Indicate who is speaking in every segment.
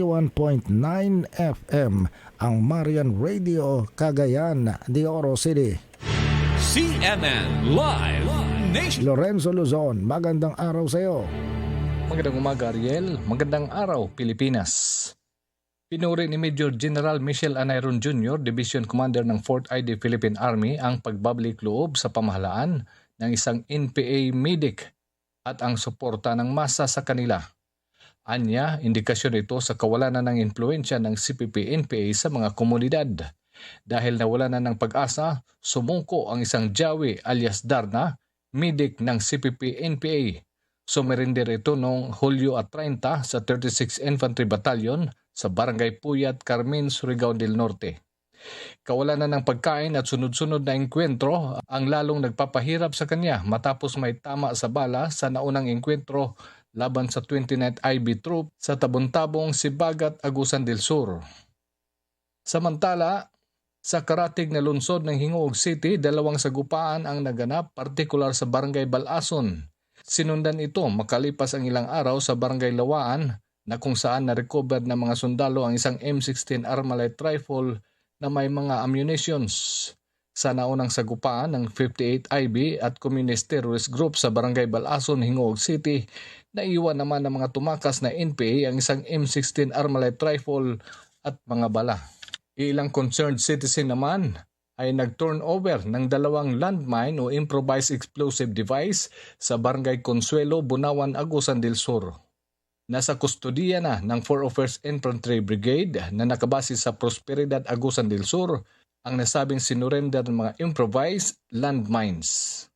Speaker 1: 1.9 FM ang Marian Radio Cagayan de Oro City.
Speaker 2: CNN Live Nation.
Speaker 1: Lorenzo Luzon, magandang araw sa iyo.
Speaker 3: Magandang umaga, Ariel. Magandang araw, Pilipinas. Pinuri ni Major General Michel Anayron Jr., Division Commander ng 4th ID Philippine Army, ang pagbabalik loob sa pamahalaan ng isang NPA medic at ang suporta ng masa sa kanila. Anya, indikasyon ito sa kawalan ng impluensya ng CPP-NPA sa mga komunidad. Dahil nawala na ng pag-asa, sumuko ang isang Jawi alias Darna, medic ng CPP-NPA. Sumerinder ito noong Hulyo at 30 sa 36 Infantry Battalion sa Barangay Puyat, Carmen, Surigao del Norte. Kawalan ng pagkain at sunod-sunod na engkwentro ang lalong nagpapahirap sa kanya matapos may tama sa bala sa naunang engkwentro laban sa 29th IB Troop sa Tabon-Tabong, Sibagat, Agusan del Sur. Samantala, sa karatig na lungsod ng Hingoog City, dalawang sagupaan ang naganap, partikular sa Barangay Balason. Sinundan ito makalipas ang ilang araw sa Barangay Lawaan na kung saan na-recover ng mga sundalo ang isang M16 Armalite rifle na may mga ammunitions. Sa naunang sagupaan ng 58 IB at Communist Terrorist Group sa Barangay Balason, Hingoog City, naiwan naman ng mga tumakas na NPA ang isang M16 Armalite rifle at mga bala. Ilang concerned citizen naman ay nag-turnover ng dalawang landmine o improvised explosive device sa Barangay Consuelo, Bunawan, Agusan del Sur. Nasa kustodiya na ng 401st Infantry Brigade na nakabase sa Prosperidad, Agusan del Sur ang nasabing sinurrender ng mga improvised landmines.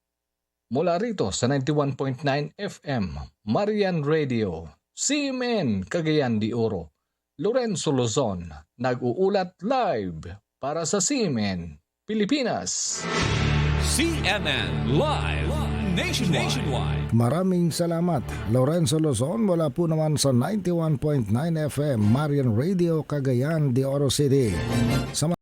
Speaker 3: Mula rito sa 91.9 FM, Marian Radio, CMN Cagayan de Oro, Lorenzo Luzon, nag-uulat live para sa CMN, Pilipinas.
Speaker 2: CNN Live Nationwide. Nationwide.
Speaker 1: Maraming salamat. Lorenzo Luzon mula po naman sa 91.9 FM Marian Radio Cagayan de Oro City. Sa